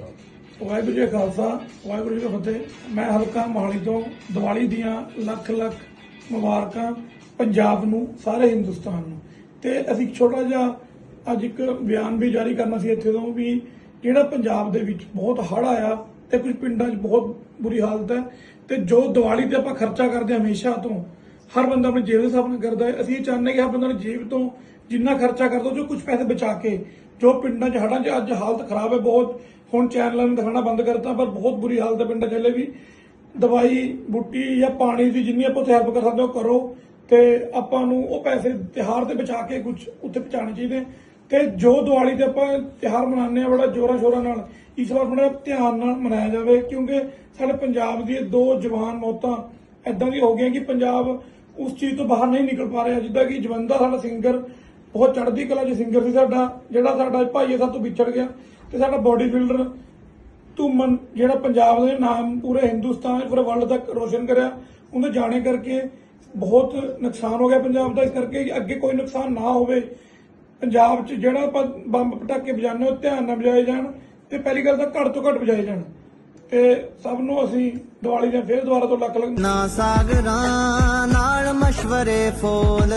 ਵਾਹਿਗੁਰੂ ਜੀ ਖਾਲਸਾ, ਵਾਹਿਗੁਰੂ ਜੀ ਕੀ ਫਤਿਹ। ਮੈਂ ਹਲਕਾ ਮੋਹਾਲੀ ਤੋਂ ਦੀਵਾਲੀ ਦੀਆਂ ਲੱਖ ਲੱਖ ਮੁਬਾਰਕਾਂ ਪੰਜਾਬ ਨੂੰ, ਸਾਰੇ ਹਿੰਦੁਸਤਾਨ ਨੂੰ। ਤੇ ਅਸੀਂ ਛੋਟਾ ਜਿਹਾ ਅੱਜ ਇੱਕ ਬਿਆਨ ਵੀ ਜਾਰੀ ਕਰਨਾ ਸੀ ਇੱਥੇ ਤੋਂ ਵੀ ਜਿਹੜਾ ਪੰਜਾਬ ਦੇ ਵਿੱਚ ਬਹੁਤ ਹੜ੍ਹ ਆਇਆ ਤੇ ਕੁਝ ਪਿੰਡਾਂ 'ਚ ਬਹੁਤ ਬੁਰੀ ਹਾਲਤ ਹੈ ਤੇ ਜੋ ਦੀਵਾਲੀ ਤੇ ਆਪਾਂ ਖਰਚਾ ਕਰਦੇ ਹਾਂ ਹਮੇਸ਼ਾ ਤੋਂ, ਹਰ ਬੰਦਾ ਆਪਣੀ ਜੇਬ ਦੇ ਹਿਸਾਬ ਨਾਲ ਕਰਦਾ ਹੈ। ਅਸੀਂ ਇਹ ਚਾਹੁੰਦੇ ਹਾਂ ਕਿ ਹਰ ਬੰਦਾ ਜੇਬ ਤੋਂ ਜਿੰਨਾ ਖਰਚਾ ਕਰਦਾ, ਜੋ ਕੁਝ ਪੈਸੇ ਬਚਾ ਕੇ, ਜੋ ਪਿੰਡਾਂ 'ਚ, ਹੜ੍ਹਾਂ 'ਚ ਅੱਜ ਹਾਲਤ ਖਰਾਬ ਹੈ ਬਹੁਤ ਹੁਣ ਚੈਨਲਾਂ ਨੂੰ ਦਿਖਾਣਾ ਬੰਦ ਕਰਤਾ, ਪਰ ਬਹੁਤ ਬੁਰੀ ਹਾਲਤ ਹੈ ਪਿੰਡਾਂ 'ਚ ਵੀ। ਦਵਾਈ, ਬੂਟੀ ਜਾਂ ਪਾਣੀ ਦੀ ਜਿੰਨੀ ਆਪਾਂ ਹੈਲਪ ਕਰ ਸਕਦੇ ਹੋ, ਕਰੋ। ਤੇ ਆਪਾਂ ਨੂੰ ਉਹ ਪੈਸੇ ਤਿਹਾਰ ਤੇ ਬਚਾ ਕੇ ਕੁਝ ਉੱਥੇ ਪਹੁੰਚਾਉਣੇ ਚਾਹੀਦੇ। ਤੇ ਜੋ ਦੀਵਾਲੀ ਤੇ ਆਪਾਂ ਤਿਹਾਰ ਮਨਾਉਂਦੇ ਆ ਬੜਾ ਜੋਰਾਂ ਸ਼ੋਰਾਂ ਨਾਲ, ਇਸ ਵਾਰ ਬੜਾ ਧਿਆਨ ਨਾਲ ਮਨਾਇਆ ਜਾਵੇ, ਕਿਉਂਕਿ ਸਾਡੇ ਪੰਜਾਬ ਦੀ ਦੋ ਜਵਾਨ ਮੌਤਾਂ ਐਦਾਂ ਦੀ ਹੋ ਗਈਆਂ ਕਿ ਪੰਜਾਬ ਉਸ ਚੀਜ਼ ਤੋਂ ਬਾਹਰ ਨਹੀਂ ਨਿਕਲ ਪਾ ਰਿਹਾ, ਜਿੱਦਾਂ ਕਿ ਜਵੰਦਾ ਸਾਡਾ ਸਿੰਗਰ ਬਹੁਤ ਚੜ੍ਹਦੀ ਕਲਾ ਚ ਸਿੰਗਰ ਸੀ ਸਾਡਾ, ਜਿਹੜਾ ਸਾਡਾ ਭਾਈ ਸਾਡੇ ਤੋਂ ਵਿਛੜ ਗਿਆ। ਤੇ ਸਾਡਾ ਬੋਡੀ ਬਿਲਡਰ ਧੂਮਨ ਜਿਹੜਾ ਪੰਜਾਬ ਦੇ ਨਾਮ ਪੂਰੇ ਹਿੰਦੁਸਤਾਨ, ਪੂਰੇ ਵਰਲਡ ਤੱਕ ਰੋਸ਼ਨ ਕਰਿਆ ਉਹਦੇ ਜਾਣੇ ਕਰਕੇ ਬਹੁਤ ਨੁਕਸਾਨ ਹੋ ਗਿਆ ਪੰਜਾਬ ਦਾ, ਇਸ ਕਰਕੇ ਅੱਗੇ ਕੋਈ ਨੁਕਸਾਨ ਨਾ ਹੋਵੇ। ਪੰਜਾਬ 'ਚ ਜਿਹੜਾ ਆਪਾਂ ਬੰਬ ਪਟਾਕੇ ਵਜਾਉਂਦੇ ਉਹ ਧਿਆਨ ਨਾਲ ਵਜਾਏ ਜਾਣ ਤੇ ਪਹਿਲੀ ਗੱਲ ਤਾਂ ਘੱਟ ਤੋਂ ਘੱਟ ਵਜਾਏ ਜਾਣ। ਤੇ ਸਭ ਨੂੰ ਅਸੀਂ ਦੀਵਾਲੀ ਦੀਆਂ ਫੇਰ ਦੁਬਾਰਾ ਤੋਂ ਲੱਖ ਲੱਖ ਨਾ ਸਾਗਰਾਂ, ਨਾਲ ਮਸ਼ਵਰੇ ਫੋਲ।